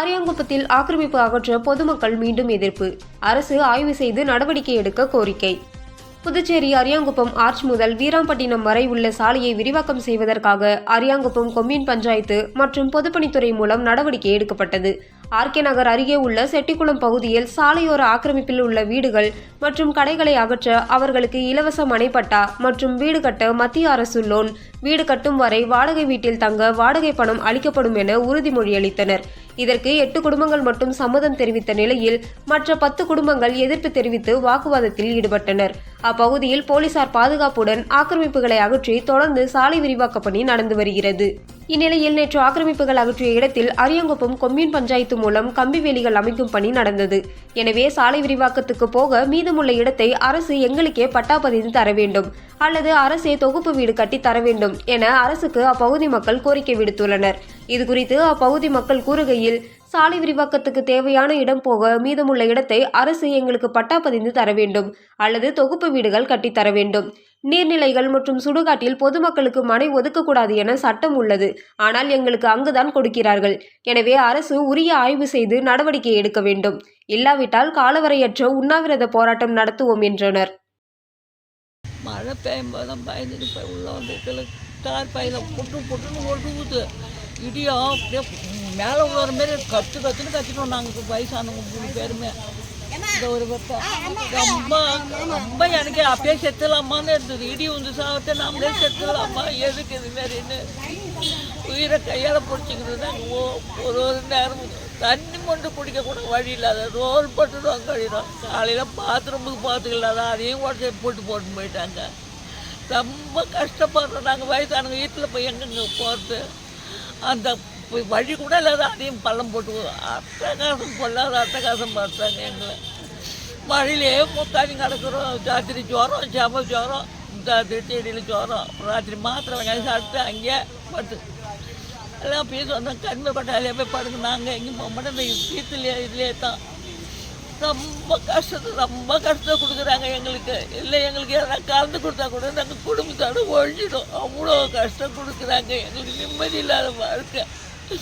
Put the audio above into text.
அரியாங்குப்பத்தில் ஆக்கிரமிப்பு அகற்ற பொதுமக்கள் மீண்டும் எதிர்ப்பு. அரசு ஆய்வு செய்து நடவடிக்கை எடுக்க கோரிக்கை. புதுச்சேரி அரியாங்குப்பம் ஆர்ச் முதல் வீராம்பட்டினம் வரை உள்ள சாலையை விரிவாக்கம் செய்வதற்காக அரியாங்குப்பம் கொம்யூன் பஞ்சாயத்து மற்றும் பொதுப்பணித்துறை மூலம் நடவடிக்கை எடுக்கப்பட்டது. ஆர்கே நகர் அருகே உள்ள செட்டிக்குளம் பகுதியில் சாலையோர ஆக்கிரமிப்பில் உள்ள வீடுகள் மற்றும் கடைகளை அகற்ற அவர்களுக்கு இலவச மனைப்பட்டா மற்றும் வீடு கட்ட மத்திய அரசு லோன் வீடு கட்டும் வரை வாடகை வீட்டில் தங்க வாடகை பணம் அளிக்கப்படும் என உறுதிமொழி அளித்தனர் இதற்கு எட்டு குடும்பங்கள் மட்டும் சம்மதம் தெரிவித்த நிலையில் மற்ற பத்து குடும்பங்கள் எதிர்ப்பு தெரிவித்து வாக்குவாதத்தில் ஈடுபட்டனர். அப்பகுதியில் போலீசார் பாதுகாப்புடன் ஆக்கிரமிப்புகளை அகற்றி தொடர்ந்து சாலை விரிவாக்க பணி நடந்து வருகிறது. இந்நிலையில் நேற்று ஆக்கிரமிப்புகள் அகற்றிய இடத்தில் அரியங்குப்பம் கொம்யூன் பஞ்சாயத்து மூலம் கம்பி வேலிகள் அமைக்கும் பணி நடந்தது. எனவே சாலை விரிவாக்கத்துக்கு போக மீதமுள்ள இடத்தை அரசு எங்களுக்கே பட்டா பதிந்து தர வேண்டும். அல்லது அரசே தொகுப்பு வீடு கட்டி தர வேண்டும் என அரசுக்கு அப்பகுதி மக்கள் கோரிக்கை விடுத்துள்ளனர். இதுகுறித்து அப்பகுதி மக்கள் கூறுகையில் சாலை விரிவாக்கத்துக்கு தேவையான இடம் போக மீதமுள்ள இடத்தை அரசு எங்களுக்கு பட்டா பதிந்து தர வேண்டும். அல்லது தொகுப்பு வீடுகள் கட்டித்தர வேண்டும். நீர்நிலைகள் மற்றும் சுடுகாட்டில் பொதுமக்களுக்கு மனை ஒதுக்கக்கூடாது என சட்டம் உள்ளது. ஆனால் எங்களுக்கு அங்குதான் கொடுக்கிறார்கள். எனவே அரசு உரிய ஆய்வு செய்து நடவடிக்கை எடுக்க வேண்டும். இல்லாவிட்டால் காலவரையற்ற உண்ணாவிரத போராட்டம் நடத்துவோம் என்றனர். மழை பெய்யும் போதும் தான் பயந்துட்டு போய் உள்ள வந்துட்டு தார் பையில புட்டு புட்டுன்னு ஒழுகுது இடியும் அப்படியே மேலே விழுற மாரி கற்று கத்துன்னு கத்திட்டோம் நாங்கள் வயசானவங்க மூணு பேருமே. ஒரு வருஷம் ரொம்ப ரொம்ப எனக்கு அப்படியே செத்துலாமான்னு இருந்தது. இடி வந்து சாப்பிட்டு நம்மளே செத்துலாமா எதுக்கு இது மாதிரின்னு உயிரை கையால் பிடிச்சிக்கிறது ஒரு ஒரு நேரம் தண்ணி மட்டும் குடிக்க கூட வழி இல்லாத ரோல் போட்டுடுவாங்க கழிடும் காலையில் பாத்ரூமுக்கு பார்த்துக்கலாத அதையும் உடச்சி போட்டு போட்டு போயிட்டாங்க. ரொம்ப கஷ்டப்படுறோம். நாங்கள் வயசானவங்க வீட்டில் போய் எங்கெங்க போகிறது அந்த வழி கூட இல்லாத அதையும் பள்ளம் போட்டு அட்டகாசம் பொல்லாத அட்டகாசம் பார்த்தாங்க எங்களை. மழையிலே முத்தாடி கிடக்குறோம். ராத்திரி ஜுரம் செம ஜுரம் ராத்திரி செடியில் ஜுரம். ராத்திரி மாத்திரை வெங்காயம் சாப்பிட்டு அங்கேயே பட்டு எல்லாம் பீஸ் வந்தோம். கண்மை பட்டாலே போய் படுங்க நாங்கள் எங்கேயும் போக மாட்டோம். இந்த வீட்டிலே இதுலேயே தான். ரொம்ப கஷ்டத்தை ரொம்ப கஷ்டத்தை கொடுக்குறாங்க எங்களுக்கு. இல்லை எங்களுக்கு எதனா கலந்து கொடுத்தா கூட நாங்கள் குடும்பத்தோட ஒழிஞ்சிடும். அவ்வளோ கஷ்டம் கொடுக்குறாங்க. எங்களுக்கு நிம்மதி இல்லாத வாழ்க்கை. Bu